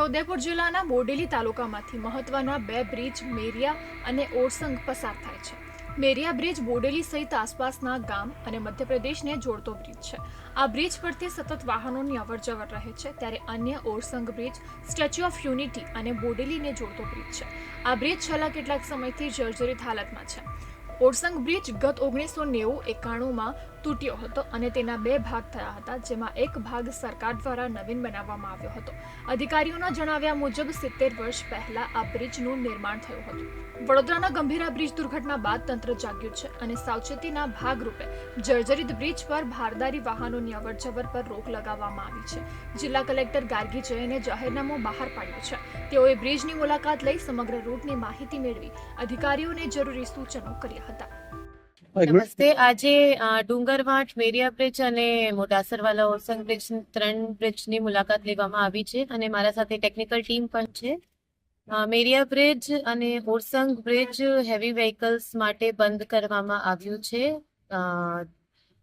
છોટાઉદેપુર જિલ્લાના બોડેલી તાલુકામાંથી મહત્વના બે બ્રિજ, મેરિયા અને ઓરસંગ પસાર થાય છે. મેરિયા બ્રિજ બોડેલી સહિત આસપાસના ગામ અને મધ્યપ્રદેશને જોડતો બ્રિજ છે. આ બ્રિજ પરથી સતત વાહનોની અવરજવર રહે છે, ત્યારે અન્ય Orsang bridge, statue of unity અને બોડેલીને જોડતો બ્રિજ છે. આ બ્રિજ છેલ્લા કેટલાક સમયથી જર્જરિત હાલતમાં છે. ઓરસંગ બ્રિજ ગત ઓગણીસો નેવું એકાણુંમાં તૂટ્યો હતો અને તેના બે ભાગ થયા હતા, જેમાં એક ભાગ સરકાર દ્વારા નવીન બનાવવામાં આવ્યો હતો. અધિકારીઓના જણાવ્યા મુજબ, સિત્તેર વર્ષ પહેલા આ બ્રિજનું નિર્માણ થયું હતું. વડોદરાના ગંભીરા બ્રિજ દુર્ઘટના બાદ તંત્ર જાગ્યું છે અને સાવચેતીના ભાગરૂપે જર્જરિત બ્રિજ પર ભારદારી વાહનોની અવરજવર પર રોક લગાવવામાં આવી છે. જિલ્લા કલેક્ટર ગાર્ગી જયને જાહેરનામું બહાર પાડ્યું છે. તેઓએ બ્રિજની મુલાકાત લઈ સમગ્ર રૂટની માહિતી મેળવી અધિકારીઓને જરૂરી સૂચનો કર્યા હતા. નમસ્તે. આજે ડુંગરવાટ મેરિયા બ્રિજ અને મોડાસરવાલા ઓરસંગ બ્રિજ, ત્રણ બ્રિજની મુલાકાત લેવામાં આવી છે અને મારા સાથે ટેકનિકલ ટીમ પણ છે. મેરિયા બ્રિજ અને ઓરસંગ બ્રિજ હેવી વ્હીકલ્સ માટે બંધ કરવામાં આવ્યું છે.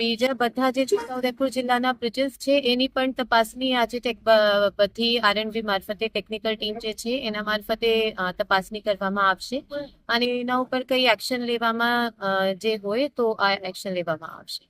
બીજા બધા જે છોટાઉદેપુર જિલ્લાના બ્રિજેસ છે, એની પણ તપાસની આજે બધી આરએનવી મારફતે ટેકનિકલ ટીમ જે છે, એના મારફતે તપાસણી કરવામાં આવશે. અને એના ઉપર કઈ એક્શન લેવામાં જે હોય તો આ એક્શન લેવામાં આવશે.